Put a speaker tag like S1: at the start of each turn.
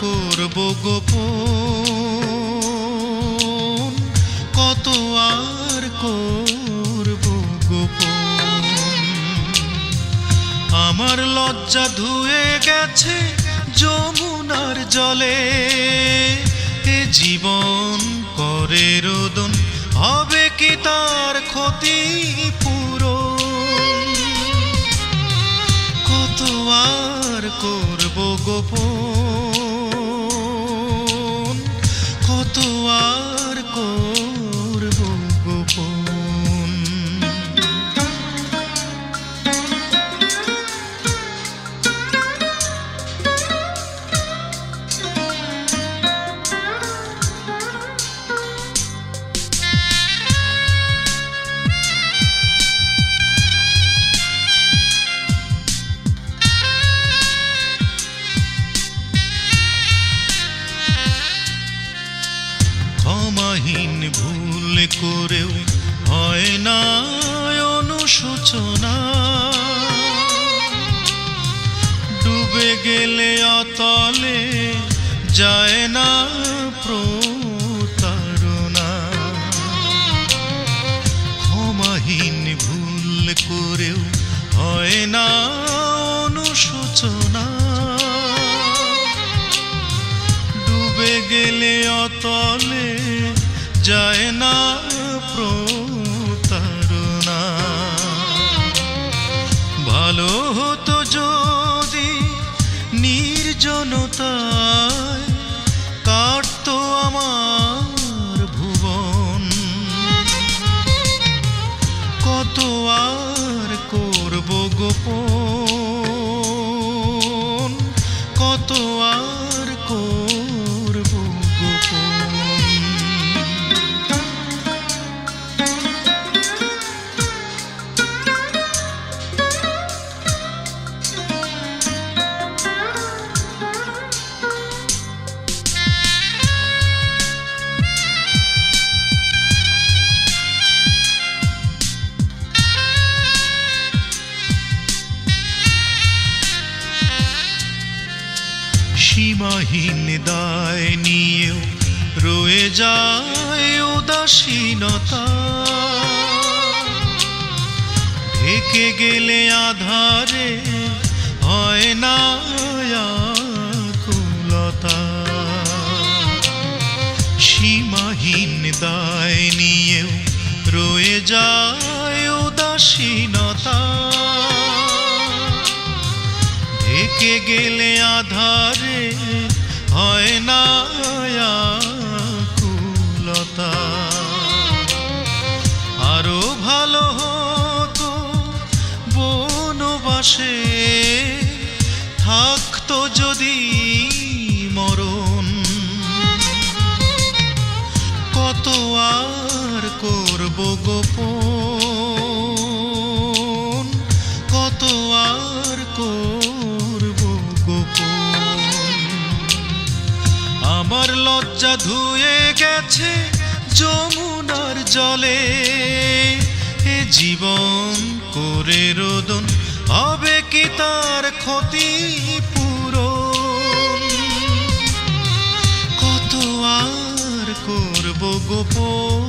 S1: করব গোপন? কত আর করব গোপন? আমার লজ্জা ধুয়ে গেছে যমুনার জলে। এ জীবন করে রোদন, হবে কি তার ক্ষতি পুরো কত আর করব গোপন? ক্ষমাহীন ভুল করেও হয় না অনুশোচনা। ডুবে গেলে অতলে যায় না প্রতারণা। ক্ষমাহীন ভুল করেও হয় না অনুশোচনা। ডুবে গেলে অতলে যায় না প্রতারণা ভালো হতো যদি নির্জনতায় কাটতো আমার ভুবন। কত আর করব গোপন সীমাহীন দায় নিয়েও রয়ে যায় উদাসীনতা। ঢেকে গেলে আধারে হয় না কুলতা সীমাহীন দায় নিয়েও রয়ে যায় ঢেকে গেলে আধারে হয় না কুলতা আরও ভালো হতো বনবাসে থাকতো যদি মরণ। আমার লজ্জা ধুয়ে গেছে যমুনার জলে। এ জীবন করে রোদন, হবে কি তার ক্ষতি পুরো কত আর করব গোপন?